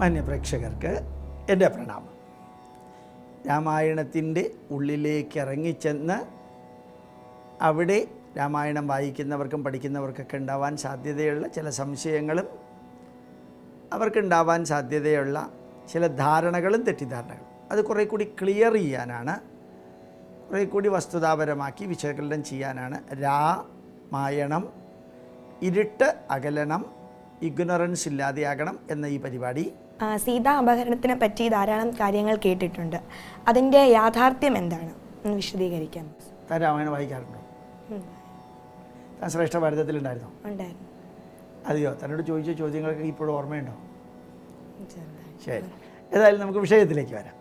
മാന്യപ്രേക്ഷകർക്ക് എന്റെ പ്രണാമം. രാമായണത്തിന്റെ ഉള്ളിലേക്ക് ഇറങ്ങിച്ചെന്ന് അവിടെ രാമായണം വായിക്കുന്നവർക്കും പഠിക്കുന്നവർക്കൊക്കെ ഉണ്ടാവാൻ സാധ്യതയുള്ള ചില സംശയങ്ങളും അവർക്കുണ്ടാവാൻ സാധ്യതയുള്ള ചില ധാരണകളും തെറ്റിദ്ധാരണകളും. അത് കുറേ കൂടി ക്ലിയർ ചെയ്യാനാണ് കുറേ കൂടി വസ്തുതാപരമാക്കി വിശകലനം ചെയ്യാനാണ് രാമായണം ഇരുട്ട് അകലണം ഇഗ്നോറൻസ് ഇല്ലാതെയാകണം എന്ന ഈ പരിപാടി സീതാ അപഹരണത്തിനെ പറ്റി ധാരാളം കാര്യങ്ങൾ കേട്ടിട്ടുണ്ട്. അതിന്റെ യാഥാർത്ഥ്യം എന്താണ്? ഒന്ന് വിശദീകരിക്കാം താൻ രാമായണം വായിക്കാറുണ്ടോ. താൻ ശ്രേഷ്ഠ ഭാരതത്തിലുണ്ടായിരുന്നോ? ഉണ്ടായിരുന്നു. അതെയോ? തന്നോട് ചോദിച്ച ചോദ്യങ്ങൾക്ക് ഇപ്പോഴും ഓർമ്മയുണ്ടോ? ശരി. ഏതായാലും നമുക്ക് വിഷയത്തിലേക്ക് വരാം.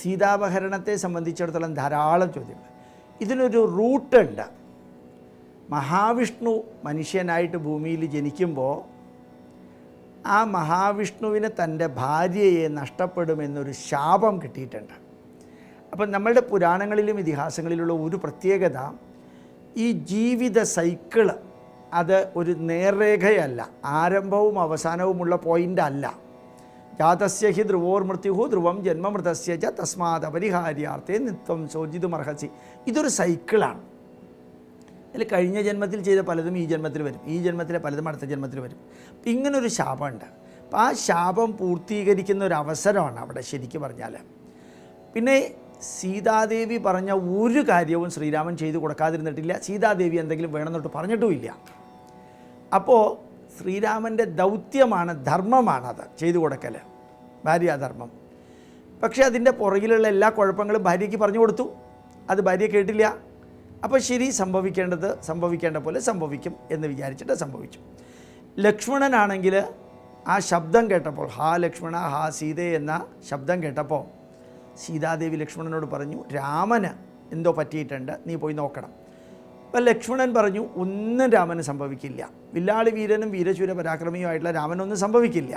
സീതാപഹരണത്തെ സംബന്ധിച്ചിടത്തോളം ധാരാളം ചോദ്യങ്ങൾ. ഇതിനൊരു റൂട്ടുണ്ട്. മഹാവിഷ്ണു മനുഷ്യനായിട്ട് ഭൂമിയിൽ ജനിക്കുമ്പോൾ ആ മഹാവിഷ്ണുവിന് തന്റെ ഭാര്യയെ നഷ്ടപ്പെടുമെന്നൊരു ശാപം കിട്ടിയിട്ടുണ്ട്. അപ്പം നമ്മളുടെ പുരാണങ്ങളിലും ഇതിഹാസങ്ങളിലുള്ള ഒരു പ്രത്യേകത ഈ ജീവിത സൈക്കിൾ അത് ഒരു നേർരേഖയല്ല ആരംഭവും അവസാനവുമുള്ള പോയിന്റ് അല്ല. ജാതസ്യ ഹി ധ്രുവോർ മൃത്യുഹു ധ്രുവം ജന്മമൃതസ്യ ച തസ്മാത് അപരിഹാര്യാർത്ഥേ നിത്വം ശോചിതുമർഹസി ഇതൊരു സൈക്കിളാണ്. അതിൽ കഴിഞ്ഞ ജന്മത്തിൽ ചെയ്ത പലതും ഈ ജന്മത്തിൽ വരും. ഈ ജന്മത്തിലെ പലതും അടുത്ത ജന്മത്തിൽ വരും. ഇങ്ങനൊരു ശാപമുണ്ട്. അപ്പം ആ ശാപം പൂർത്തീകരിക്കുന്ന ഒരു അവസരമാണ് അവിടെ ശരിക്കും പറഞ്ഞാൽ പിന്നെ സീതാദേവി പറഞ്ഞ ഒരു കാര്യവും ശ്രീരാമൻ ചെയ്തു കൊടുക്കാതിരുന്നിട്ടില്ല. സീതാദേവി എന്തെങ്കിലും വേണമെന്നിട്ട് പറഞ്ഞിട്ടുമില്ല. അപ്പോൾ ശ്രീരാമന്റെ ദൗത്യമാണ് ധർമ്മമാണത് ചെയ്തു കൊടുക്കൽ ഭാര്യാധർമ്മം. പക്ഷേ അതിന്റെ പുറകിലുള്ള എല്ലാ കുഴപ്പങ്ങളും ഭാര്യയ്ക്ക് പറഞ്ഞു കൊടുത്തു. അത് ഭാര്യ കേട്ടില്ല. അപ്പോൾ ശരി സംഭവിക്കേണ്ടത് സംഭവിക്കേണ്ട പോലെ സംഭവിക്കും എന്ന് വിചാരിച്ചിട്ട് സംഭവിച്ചു. ലക്ഷ്മണനാണെങ്കിൽ ആ ശബ്ദം കേട്ടപ്പോൾ ഹാ ലക്ഷ്മണ ഹാ സീതേ എന്ന ശബ്ദം കേട്ടപ്പോൾ സീതാദേവി ലക്ഷ്മണനോട് പറഞ്ഞു രാമന് എന്തോ പറ്റിയിട്ടുണ്ട് നീ പോയി നോക്കണം. അപ്പം ലക്ഷ്മണൻ പറഞ്ഞു ഒന്നും രാമന് സംഭവിക്കില്ല. വില്ലാളി വീരനും വീരശൂര പരാക്രമിയുമായിട്ടുള്ള രാമനൊന്നും സംഭവിക്കില്ല.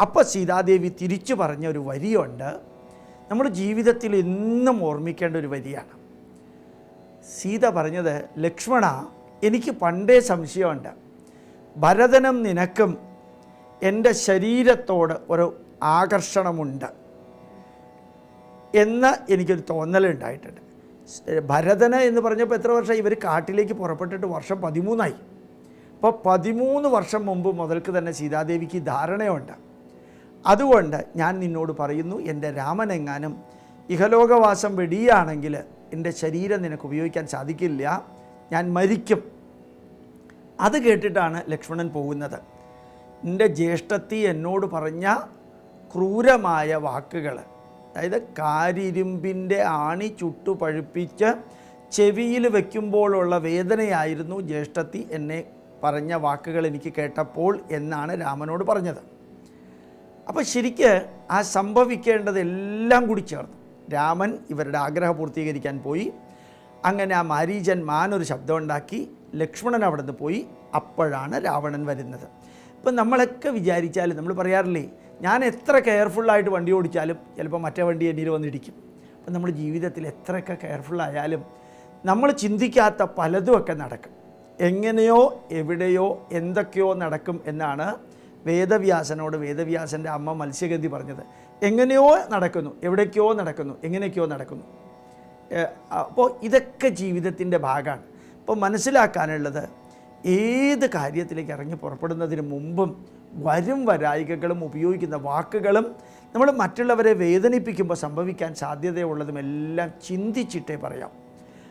അപ്പോൾ സീതാദേവി തിരിച്ചു പറഞ്ഞ ഒരു വരിയുണ്ട്. നമ്മുടെ ജീവിതത്തിൽ എന്നും ഓർമ്മിക്കേണ്ട ഒരു വരിയാണ്. സീത പറഞ്ഞത് ലക്ഷ്മണ എനിക്ക് പണ്ടേ സംശയമുണ്ട്. ഭരതനും നിനക്കും എന്റെ ശരീരത്തോട് ഒരു ആകർഷണമുണ്ട് എന്ന് എനിക്കൊരു തോന്നലുണ്ടായിട്ടുണ്ട്. ഭരതന് എന്ന് പറഞ്ഞപ്പോൾ എത്ര വർഷം ഇവർ കാട്ടിലേക്ക് പുറപ്പെട്ടിട്ട് വർഷം പതിമൂന്നായി. അപ്പോൾ പതിമൂന്ന് വർഷം മുമ്പ് മുതൽക്ക് തന്നെ സീതാദേവിക്ക് ധാരണയുണ്ട്. അതുകൊണ്ട് ഞാൻ നിന്നോട് പറയുന്നു എന്റെ രാമനെങ്ങാനും ഇഹലോകവാസം വെടിയാണെങ്കിൽ എന്റെ ശരീരം നിനക്ക് ഉപയോഗിക്കാൻ സാധിക്കില്ല ഞാൻ മരിക്കും. അത് കേട്ടിട്ടാണ് ലക്ഷ്മണൻ പോകുന്നത്. എന്റെ ജ്യേഷ്ഠത്തി എന്നോട് പറഞ്ഞ ക്രൂരമായ വാക്കുകൾ അതായത് കാരിരുമ്പിന്റെ ആണി ചുട്ടു പഴുപ്പിച്ച് ചെവിയിൽ വയ്ക്കുമ്പോഴുള്ള വേദനയായിരുന്നു ജ്യേഷ്ഠത്തി എന്നെ പറഞ്ഞ വാക്കുകൾ എനിക്ക് കേട്ടപ്പോൾ എന്നാണ് രാമനോട് പറഞ്ഞത്. അപ്പോൾ ശരിക്ക് ആ സംഭവിക്കേണ്ടതെല്ലാം കൂടി ചേർന്നു. രാമൻ ഇവരുടെ ആഗ്രഹം പൂർത്തീകരിക്കാൻ പോയി. അങ്ങനെ ആ മാരീജൻ മാനൊരു ശബ്ദമുണ്ടാക്കി ലക്ഷ്മണൻ അവിടെ നിന്ന് പോയി. അപ്പോഴാണ് രാവണൻ വരുന്നത്. ഇപ്പം നമ്മളൊക്കെ വിചാരിച്ചാൽ നമ്മൾ പറയാറില്ലേ ഞാൻ എത്ര കെയർഫുള്ളായിട്ട് വണ്ടി ഓടിച്ചാലും ചിലപ്പോൾ മറ്റേ വണ്ടി എന്നിൽ വന്നിടിക്കും. അപ്പം നമ്മൾ ജീവിതത്തിൽ എത്രയൊക്കെ കെയർഫുള്ളായാലും നമ്മൾ ചിന്തിക്കാത്ത പലതുമൊക്കെ നടക്കും. എങ്ങനെയോ എവിടെയോ എന്തൊക്കെയോ നടക്കും എന്നാണ് വേദവ്യാസനോട് വേദവ്യാസന്റെ അമ്മ മത്സ്യഗന്ധി പറഞ്ഞത്. എങ്ങനെയോ നടക്കുന്നു. എവിടേക്കോ നടക്കുന്നു. എങ്ങനെയൊക്കെയോ നടക്കുന്നു. അപ്പോൾ ഇതൊക്കെ ജീവിതത്തിന്റെ ഭാഗമാണ്. അപ്പോൾ മനസ്സിലാക്കാനുള്ളത് ഏത് കാര്യത്തിലേക്ക് ഇറങ്ങി പുറപ്പെടുന്നതിന് മുമ്പും വരും വരായികകളും ഉപയോഗിക്കുന്ന വാക്കുകളും നമ്മൾ മറ്റുള്ളവരെ വേദനിപ്പിക്കുമ്പോൾ സംഭവിക്കാൻ സാധ്യതയുള്ളതും എല്ലാം ചിന്തിച്ചിട്ടേ പറയാം.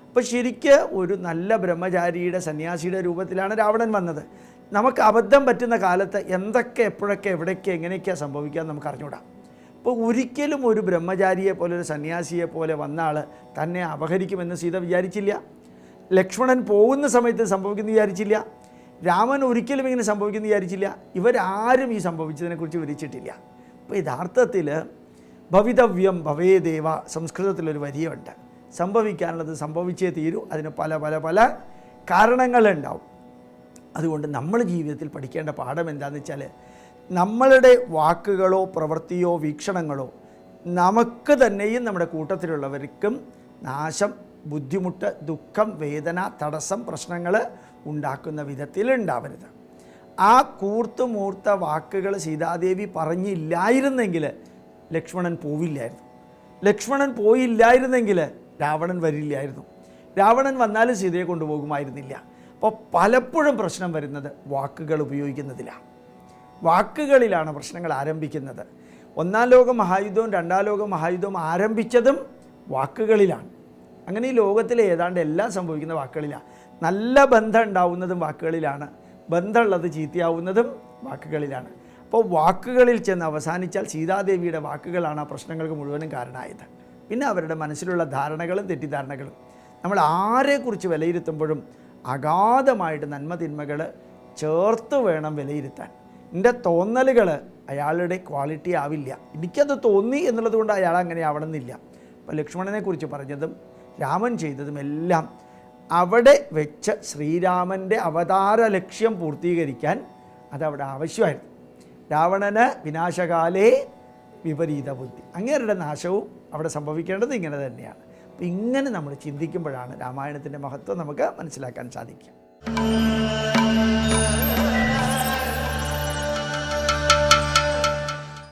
അപ്പോൾ ശരിക്ക് ഒരു നല്ല ബ്രഹ്മചാരിയുടെ സന്യാസിയുടെ രൂപത്തിലാണ് രാവണൻ വന്നത്. നമുക്ക് അബദ്ധം പറ്റുന്ന കാലത്ത് എന്തൊക്കെ എപ്പോഴൊക്കെ എവിടെയൊക്കെ എങ്ങനെയൊക്കെയാണ് സംഭവിക്കുക നമുക്ക് അറിഞ്ഞൂടാ. അപ്പോൾ ഒരിക്കലും ഒരു ബ്രഹ്മചാരിയെ പോലെ ഒരു സന്യാസിയെ പോലെ വന്ന ആൾ തന്നെ അപഹരിക്കുമെന്ന് സീത വിചാരിച്ചില്ല. ലക്ഷ്മണൻ പോകുന്ന സമയത്ത് സംഭവിക്കുന്നു വിചാരിച്ചില്ല. രാമൻ ഒരിക്കലും ഇങ്ങനെ സംഭവിക്കുന്നു വിചാരിച്ചില്ല. ഇവരാരും ഈ സംഭവിച്ചതിനെക്കുറിച്ച് വിവരിച്ചിട്ടില്ല. അപ്പോൾ യഥാർത്ഥത്തിൽ ഭവിതവ്യം ഭവേദേവ സംസ്കൃതത്തിലൊരു വരിയുണ്ട്. സംഭവിക്കാനുള്ളത് സംഭവിച്ചേ തീരൂ. അതിന് പല പല പല കാരണങ്ങളുണ്ടാവും. അതുകൊണ്ട് നമ്മൾ ജീവിതത്തിൽ പഠിക്കേണ്ട പാഠം എന്താണെന്ന് വെച്ചാൽ നമ്മളുടെ വാക്കുകളോ പ്രവൃത്തിയോ വീക്ഷണങ്ങളോ നമുക്ക് തന്നെയും നമ്മുടെ കൂട്ടത്തിലുള്ളവർക്കും നാശം ബുദ്ധിമുട്ട് ദുഃഖം വേദന തടസ്സം പ്രശ്നങ്ങൾ ഉണ്ടാക്കുന്ന വിധത്തിൽ ഉണ്ടാവരുത്. ആ കൂർത്തുമൂർത്ത വാക്കുകൾ സീതാദേവി പറഞ്ഞില്ലായിരുന്നെങ്കിൽ ലക്ഷ്മണൻ പോവില്ലായിരുന്നു. ലക്ഷ്മണൻ പോയില്ലായിരുന്നെങ്കിൽ രാവണൻ വരില്ലായിരുന്നു. രാവണൻ വന്നാലും സീതയെ കൊണ്ടുപോകുമായിരുന്നില്ല. അപ്പോൾ പലപ്പോഴും പ്രശ്നം വരുന്നത് വാക്കുകൾ ഉപയോഗിക്കുന്നതിലാണ്. വാക്കുകളിലാണ് പ്രശ്നങ്ങൾ ആരംഭിക്കുന്നത്. ഒന്നാം ലോക മഹായുദ്ധവും രണ്ടാം ലോക മഹായുദ്ധവും ആരംഭിച്ചതും വാക്കുകളിലാണ്. അങ്ങനെ ഈ ലോകത്തിലെ ഏതാണ്ട് എല്ലാം സംഭവിക്കുന്ന വാക്കുകളിലാണ് നല്ല ബന്ധം ഉണ്ടാവുന്നതും വാക്കുകളിലാണ്. ബന്ധമുള്ളത് ചീത്തയാവുന്നതും വാക്കുകളിലാണ്. അപ്പോൾ വാക്കുകളിൽ ചെന്ന് അവസാനിച്ചാൽ സീതാദേവിയുടെ വാക്കുകളാണ് ആ പ്രശ്നങ്ങൾക്ക് മുഴുവനും കാരണമായത്. പിന്നെ അവരുടെ മനസ്സിലുള്ള ധാരണകളും തെറ്റിദ്ധാരണകളും. നമ്മൾ ആരെക്കുറിച്ച് വിലയിരുത്തുമ്പോഴും അഗാധമായിട്ട് നന്മ തിന്മകൾ ചേർത്ത് വേണം വിലയിരുത്താൻ. എന്റെ തോന്നലുകൾ അയാളുടെ ക്വാളിറ്റി ആവില്ല. എനിക്കത് തോന്നി എന്നുള്ളത് കൊണ്ട് അയാൾ അങ്ങനെ ആവണമെന്നില്ല. അപ്പോൾ ലക്ഷ്മണനെ കുറിച്ച് പറഞ്ഞതും രാമൻ ചെയ്തതും എല്ലാം അവിടെ വെച്ച് ശ്രീരാമന്റെ അവതാര ലക്ഷ്യം പൂർത്തീകരിക്കാൻ അതവിടെ ആവശ്യമായിരുന്നു. രാവണന് വിനാശകാലേ വിപരീത ബുദ്ധി. അങ്ങേരുടെ നാശവും അവിടെ സംഭവിക്കേണ്ടത് ഇങ്ങനെ തന്നെയാണ്. അപ്പം ഇങ്ങനെ നമ്മൾ ചിന്തിക്കുമ്പോഴാണ് രാമായണത്തിന്റെ മഹത്വം നമുക്ക് മനസ്സിലാക്കാൻ സാധിക്കുക.